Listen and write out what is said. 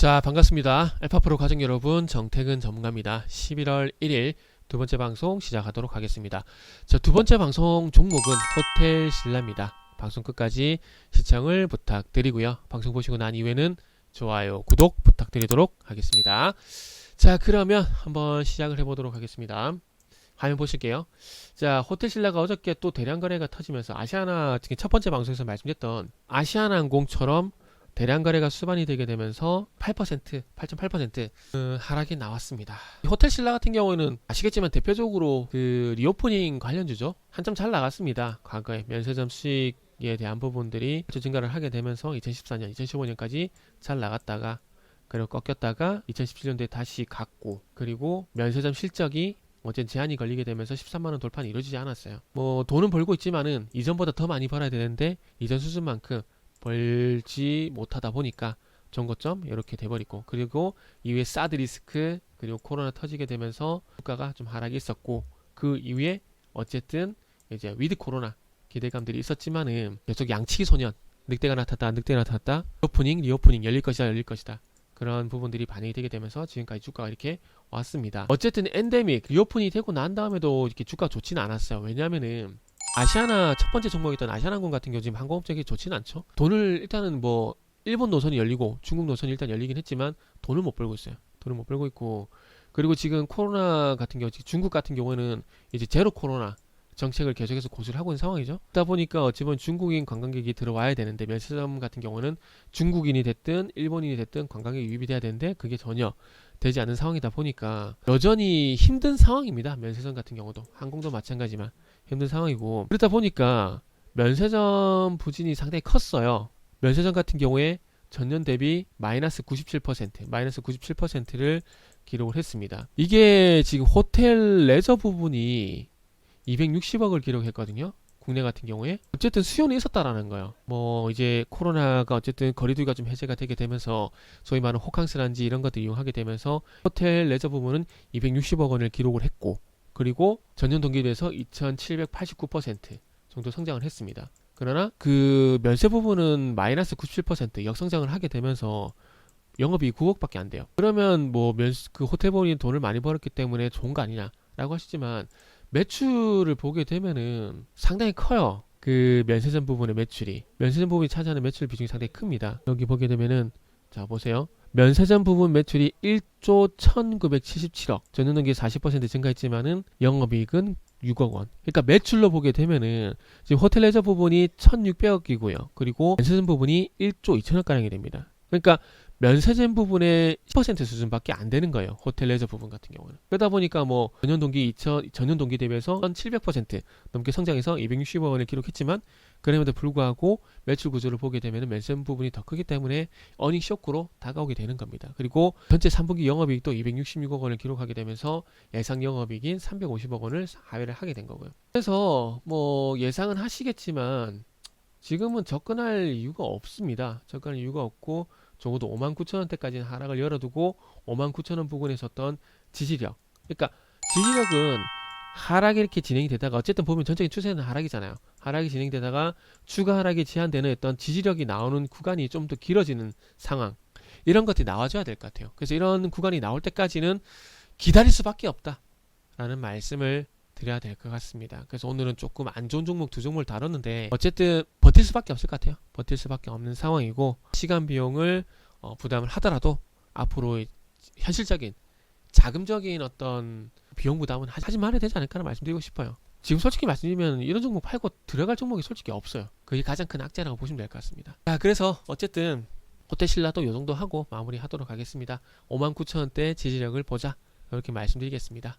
자 반갑습니다. 알파프로 가족 여러분 정태근 전문가입니다. 11월 1일 두 번째 방송 시작하도록 하겠습니다. 자 두 번째 방송 종목은 호텔 신라입니다. 방송 끝까지 시청을 부탁드리고요. 방송 보시고 난 이후에는 좋아요 구독 부탁드리도록 하겠습니다. 자 그러면 한번 시작을 해보도록 하겠습니다. 화면 보실게요. 자 호텔 신라가 어저께 또 대량 거래가 터지면서 아시아나 특히 첫 번째 방송에서 말씀드렸던 아시아나항공처럼 대량 거래가 수반이 되게 되면서 8% 8.8%그 하락이 나왔습니다. 이 호텔 신라 같은 경우는 아시겠지만 대표적으로 그 리오프닝 관련주죠. 한참 잘 나갔습니다. 과거에 면세점 수익에 대한 부분들이 아주 증가를 하게 되면서 2014년, 2015년까지 잘 나갔다가 그리고 꺾였다가 2017년도에 다시 갔고 그리고 면세점 실적이 어쨌든 제한이 걸리게 되면서 13만원 돌파는 이루어지지 않았어요. 뭐 돈은 벌고 있지만은 이전보다 더 많이 벌어야 되는데 이전 수준만큼 벌지 못하다 보니까 정고점 이렇게 돼버리고 그리고 이후에 사드 리스크 그리고 코로나 터지게 되면서 주가가 좀 하락이 있었고 그 이후에 어쨌든 이제 위드 코로나 기대감들이 있었지만은 계속 양치기 소년 늑대가 나타났다 늑대가 나타났다 리오프닝 리오프닝 열릴 것이다 열릴 것이다. 그런 부분들이 반영이 되게 되면서 지금까지 주가가 이렇게 왔습니다. 어쨌든 엔데믹 리오프닝이 되고 난 다음에도 이렇게 주가 좋지는 않았어요. 왜냐면은 아시아나 첫 번째 종목이었던 아시아나항공 같은 경우 지금 항공업적이 좋지는 않죠. 돈을 일단은 뭐 일본 노선이 열리고 중국 노선이 일단 열리긴 했지만 돈을 못 벌고 있어요. 돈을 못 벌고 있고 그리고 지금 코로나 같은 경우 중국 같은 경우에는 이제 제로 코로나 정책을 계속해서 고수를 하고 있는 상황이죠. 그러다 보니까 어찌 보면 중국인 관광객이 들어와야 되는데 면세점 같은 경우는 중국인이 됐든 일본인이 됐든 관광객이 유입이 돼야 되는데 그게 전혀 되지 않는 상황이다 보니까 여전히 힘든 상황입니다. 면세점 같은 경우도 항공도 마찬가지만 힘든 상황이고 그러다 보니까 면세점 부진이 상당히 컸어요. 면세점 같은 경우에 전년 대비 마이너스 97% 마이너스 97%를 기록을 했습니다. 이게 지금 호텔 레저 부분이 260억을 기록했거든요. 국내 같은 경우에 어쨌든 수요는 있었다라는 거예요. 뭐 이제 코로나가 어쨌든 거리두기가 좀 해제가 되게 되면서 소위 말하는 호캉스란지 이런 것들 이용하게 되면서 호텔 레저 부분은 260억 원을 기록을 했고 그리고 전년 동기에 비해서 2,789% 정도 성장을 했습니다. 그러나 그 면세 부분은 마이너스 97% 역성장을 하게 되면서 영업이 9억밖에 안 돼요. 그러면 뭐 면그 호텔 본인 돈을 많이 벌었기 때문에 좋은 거 아니냐라고 하시지만 매출을 보게 되면은 상당히 커요. 그 면세점 부분의 매출이 면세점 부분이 차지하는 매출 비중이 상당히 큽니다. 여기 보게 되면은 자 보세요. 면세점 부분 매출이 1조 1977억 전년 동기 40% 증가했지만은 영업이익은 6억 원. 그러니까 매출로 보게 되면은 지금 호텔 레저 부분이 1,600억이고요. 그리고 면세점 부분이 1조 2천억 가량이 됩니다. 그러니까 면세점 부분의 10% 수준밖에 안 되는 거예요. 호텔 레저 부분 같은 경우는. 그러다 보니까 뭐 전년 동기 2000 전년 동기 대비해서 1,700% 넘게 성장해서 260억 원을 기록했지만 그럼에도 불구하고 매출 구조를 보게 되면 면세점 부분이 더 크기 때문에 어닝 쇼크로 다가오게 되는 겁니다. 그리고 전체 3분기 영업이익도 266억 원을 기록하게 되면서 예상 영업이익인 350억 원을 하회를 하게 된 거고요. 그래서 뭐 예상은 하시겠지만 지금은 접근할 이유가 없습니다. 접근할 이유가 없고 적어도 5만 9천 원대까지는 하락을 열어두고 5만 9천 원 부근에 섰던 지지력. 그러니까 지지력은 하락이 이렇게 진행이 되다가 어쨌든 보면 전체적인 추세는 하락이잖아요. 하락이 진행되다가 추가 하락이 제한되는 어떤 지지력이 나오는 구간이 좀 더 길어지는 상황. 이런 것들이 나와줘야 될 것 같아요. 그래서 이런 구간이 나올 때까지는 기다릴 수밖에 없다. 라는 말씀을 드려야 될 것 같습니다. 그래서 오늘은 조금 안 좋은 종목 두 종목을 다뤘는데 어쨌든 버틸 수밖에 없을 것 같아요. 버틸 수밖에 없는 상황이고 시간 비용을 어, 부담을 하더라도 앞으로 현실적인 자금적인 어떤 비용 부담은 하지 말아야 되지 않을까라는 말씀드리고 싶어요. 지금 솔직히 말씀드리면 이런 종목 팔고 들어갈 종목이 솔직히 없어요. 그게 가장 큰 악재라고 보시면 될 것 같습니다. 자, 그래서 어쨌든 호텔 신라도 요 정도 하고 마무리 하도록 하겠습니다. 59,000원대 지지력을 보자. 이렇게 말씀드리겠습니다.